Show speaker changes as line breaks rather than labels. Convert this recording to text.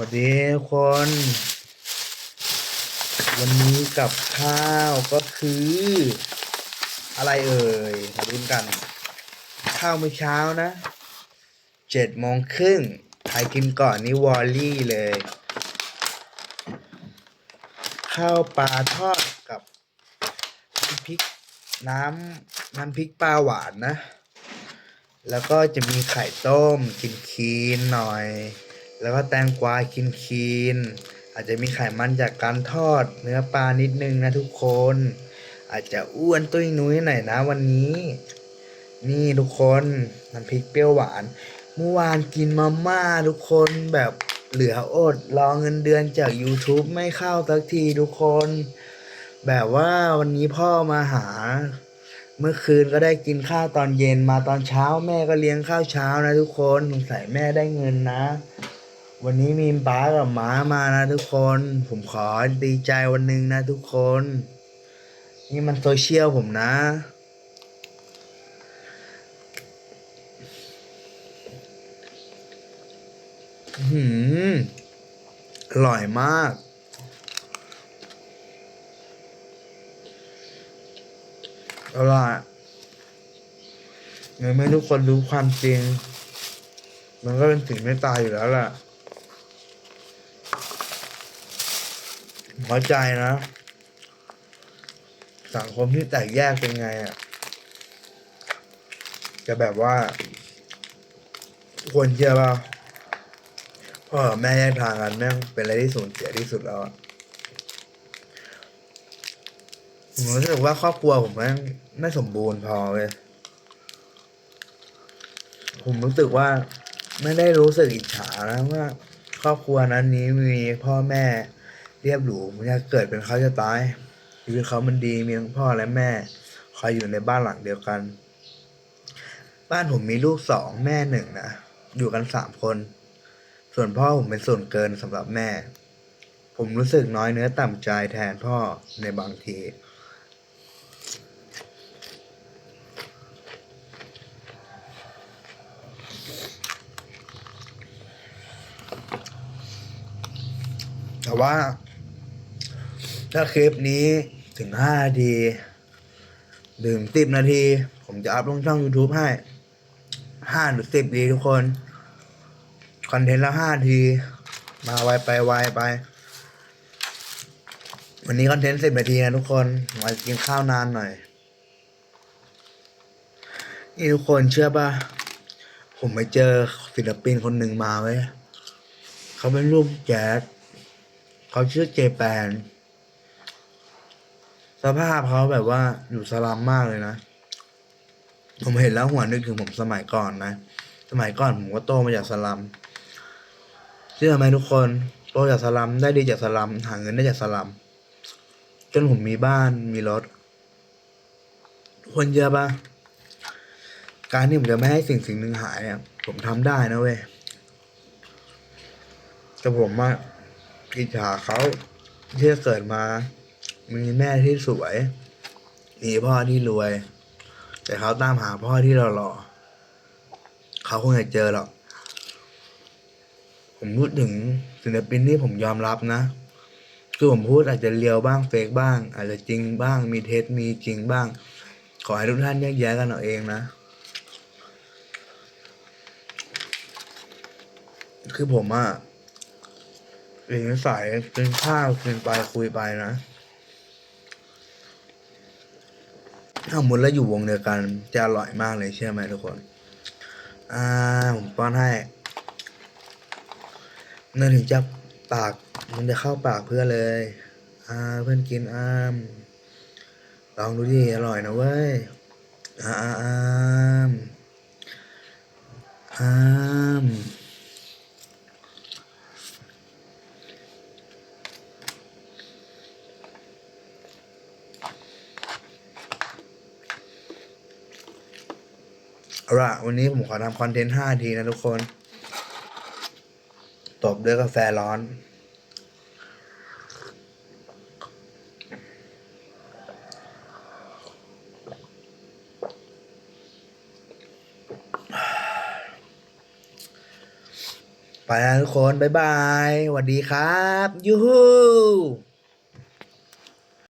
วัสดีทุกคน วันนี้กับข้าวก็คือ อะไรเอ่ยมาลุ้นกัน ข้าวเมื่อเช้านะเจ็ดโมงครึ่งใครกินก่อนนี่วอลลี่เลย ข้าวปลาทอดกับพริกน้ำน้ำพริกปลาหวานนะ แล้วก็จะมีไข่ต้มกินคีนหน่อย แล้วก็แตงกวากินคีนอาจจะมีไขมันจากการทอดเนื้อปลานิดนึงนะทุกคน อาจจะอ้วนตุ้ยนุ้ยหน่อยนะวันนี้ นี่ทุกคนน้ำพริกเปรี้ยวหวาน เมื่อวานกินมาม่าทุกคนแบบเหลืออดรอเงินเดือนจาก YouTube ไม่เข้าสักทีทุกคน แบบว่าวันนี้พ่อมาหา เมื่อคืนก็ได้กินข้าวตอนเย็นมาตอนเช้าแม่ก็เลี้ยงข้าวเช้านะทุกคนสงสัยแม่ได้เงินนะ วันนี้มีป้ากับหมามานะทุกคน ผมขอดีใจวันหนึ่งนะทุกคน นี่มันโซเชียลผมนะอื้อหืม อร่อยมากอาล่ะเมื่อไม่ทุกคนรู้ความจริง มันก็เป็นสิ่งไม่ตายอยู่แล้วล่ะผม เข้าใจนะ สังคมที่แตกแยกเป็นไงอะ จะแบบว่าควรเชื่อป่ะพ่อแม่แยกทางกันแม่งเป็นอะไรที่สูญเสียที่สุดแล้วอะผมรู้สึกว่าครอบครัวผมแม่งไม่สมบูรณ์พอเลย ผมรู้สึกว่าไม่ได้รู้สึกอิจฉานะว่า ครอบครัวนั้นนี้มีพ่อแม่ เรียบหรูมันจะเกิดเป็นเขาจะตายชีวิตเขามันดีมีทั้งพ่อและแม่ คอยอยู่ในบ้านหลังเดียวกัน บ้านผมมีลูกสองแม่หนึ่งนะอยู่กันสามคน ส่วนพ่อผมเป็นส่วนเกินสำหรับแม่ ผมรู้สึกน้อยเนื้อต่ำใจแทนพ่อในบางทีแต่ว่า ถ้าคลิปนี้ถึงห้านาทีถึงสิบนาที ผมจะอัพลงช่อง YouTube ให้ห้าหรือสิบดีทุกคน คอนเทนต์ละห้าที มาไวไปไวไป วันนี้คอนเทนต์สิบนาทีนะทุกคนมากินข้าวนานหน่อย นี่ทุกคนเชื่อป่ะ ผมไปเจอศิลปินคนหนึ่งมาเว้ เขาเป็นรูปแจ๊สเขาชื่อเจแปน สภาพเขาแบบว่าอยู่สลัมมากเลยนะ ผมเห็นแล้วหัวนึกถึงผมสมัยก่อนนะ สมัยก่อนผมก็โตมาจากสลัมเชื่อไหมทุกคนโตจากสลัมได้ดีจากสลัมหาเงินได้จากสลัมจนผมมีบ้านมีรถคนเชื่อปะการที่ผมจะไม่ให้สิ่งสิ่งหนึ่งหายเนี่ยผมทำได้นะเว้ยแต่ผมอะอิจฉาเขาที่เกิดมา มีแม่ที่สวย มีพ่อที่รวย แต่เขาตามหาพ่อที่หล่อๆเขาคงจะเจอหรอก ผมพูดถึงศิลปินที่ผมยอมรับนะคือผมพูดอาจจะเลียวบ้างเฟกบ้าง อาจจะจริงบ้าง มีเท็จมีจริงบ้าง ขอให้ทุกท่านแยกแยะกันเอาเองนะ คือผมอะเรียนสายกินข้าวกินไปคุยไปนะ ถ้าหมุนแล้วอยู่วงเดียวกัน จะอร่อยมากเลยเชื่อไหมทุกคน อ่าผมป้อนให้เนื่อถึงจะปากมันจะเข้าปากเพื่อนเลย อ่าเพื่อนกินอ้ามลองดูดิอร่อยนะเว้ยอ่าอ่าอ้าอ้า เอาละวันนี้ผมขอทำคอนเทนต์ห้าทีนะทุกคน ตบด้วยกาแฟร้อน ไปแล้วทุกคน บ๊ายบายสวัสดีครับ ยูฮู